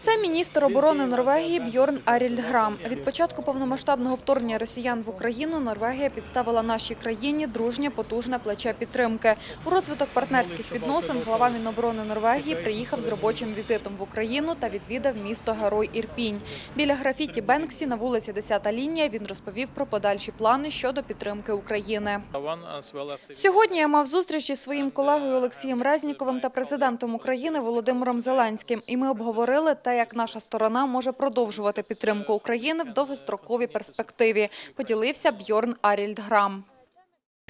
Це міністр оборони Норвегії Бьорн Арільдграм. Від початку повномасштабного вторгнення росіян в Україну Норвегія підставила нашій країні дружнє потужне плече підтримки. У розвиток партнерських відносин глава Міноборони Норвегії приїхав з робочим візитом в Україну та відвідав місто Герой Ірпінь. Біля графіті Бенксі на вулиці 10 лінія він розповів про подальші плани щодо підтримки України. Сьогодні я мав зустріч із своїм колегою Олексієм Резніковим та президентом України Володимиром Зеленським. І ми обговорили те, як наша сторона може продовжувати підтримку України в довгостроковій перспективі. Поділився Бьорн Арільдграм.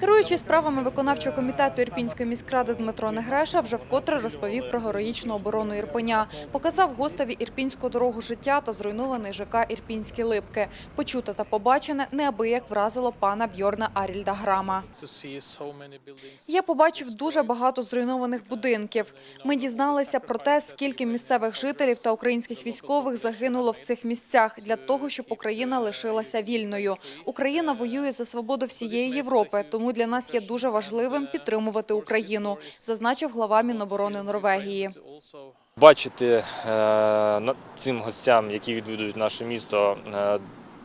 Керуючий справами виконавчого комітету Ірпінської міськради Дмитро Негреша вже вкотре розповів про героїчну оборону Ірпеня. Показав гостеві ірпінську дорогу життя та зруйнований ЖК Ірпінські липки. Почуте та побачене неабияк вразило пана Бьорна Арільда Грама. Я побачив дуже багато зруйнованих будинків. Ми дізналися про те, скільки місцевих жителів та українських військових загинуло в цих місцях для того, щоб Україна лишилася вільною. Україна воює за свободу всієї Європи, тому для нас є дуже важливим підтримувати Україну, зазначив глава Міноборони Норвегії. бачити е, цим гостям, які відвідують наше місто, е,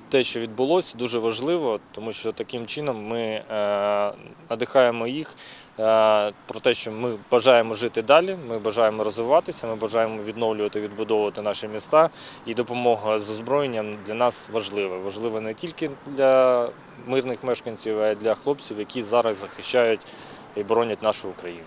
те, що відбулося, дуже важливо, тому що таким чином ми е, надихаємо їх е, про те, що ми бажаємо жити далі, ми бажаємо розвиватися, ми бажаємо відновлювати, відбудовувати наші міста. І допомога з озброєнням для нас важлива. Важлива не тільки для мирних мешканців, а й для хлопців, які зараз захищають і боронять нашу Україну.